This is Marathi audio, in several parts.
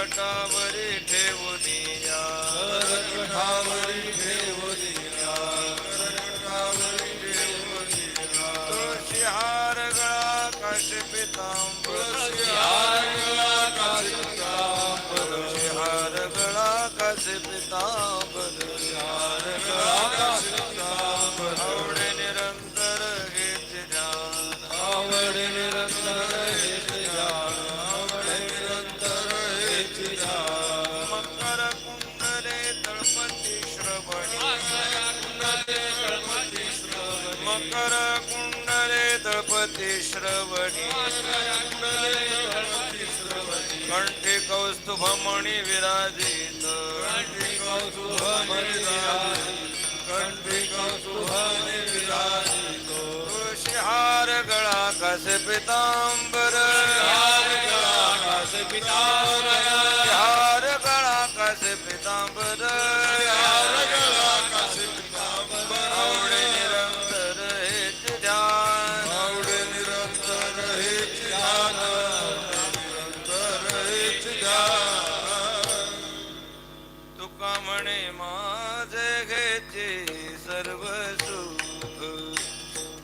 कटावरी ठेवूनिया कटावरी ठेवूनिया कटावरी ठेवूनिया तुळशी हार गळा काश पितांबर. हार गळा काशिकांबर तुळशी हार गळा काश पितांबर. मकर कुंडले तळपती श्रवणी. मकर कुंडले तळपती श्रवणी. कंठी कौस्तुभमणी विराजित. कंठी कौतुभमणि कंठी कौस्तुभमणी विराजित. ऋषिहार गळा कसे पितांबर. हार गळा कास पितांबर. सर्व सुख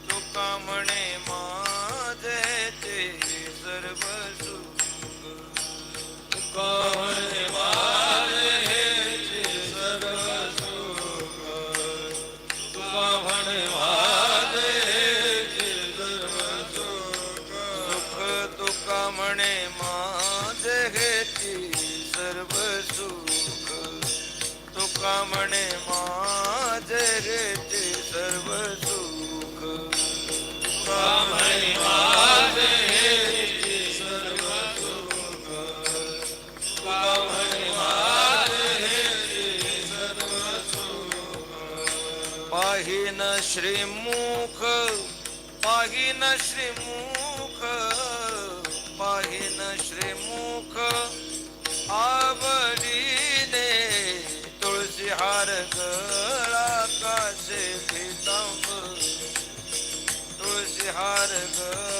तुका म्हणे माझे ते सर्व सुख कवणे माझे हेचे सर्व सुख तुका म्हणे माझे हेचे सर्व सुख सुख तुका म्हणे माझे घेची सर्व सुख तुका म्हणे माझे घेचे सर्व सुख। तुका माझे सर्व सुख माझे सर्व सुख पाहिन श्रीमुख पाहिन श्रीमुख तुळशी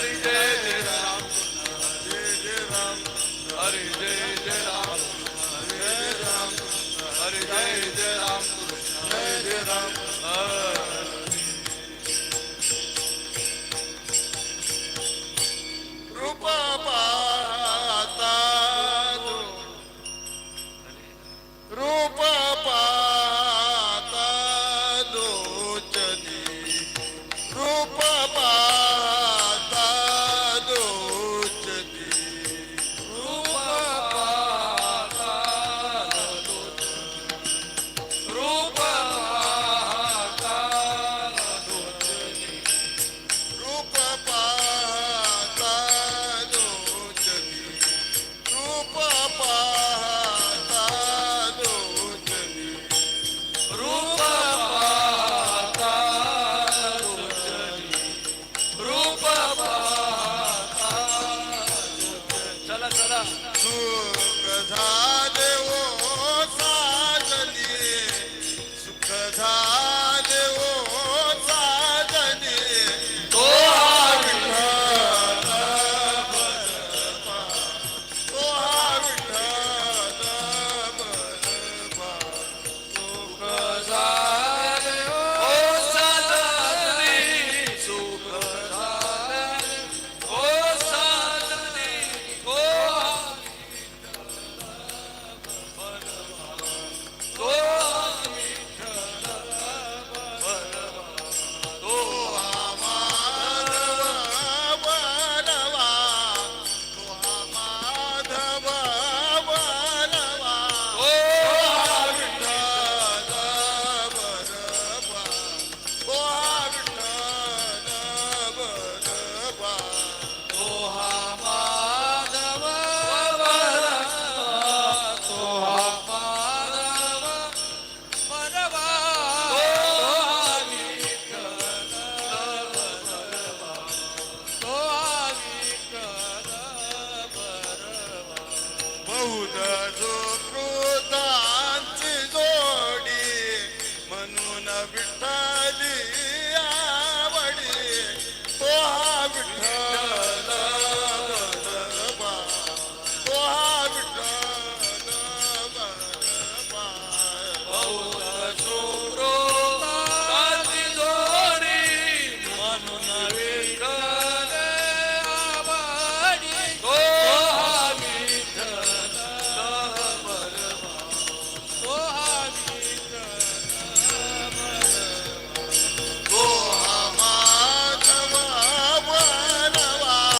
Hari Jai. सुख झाले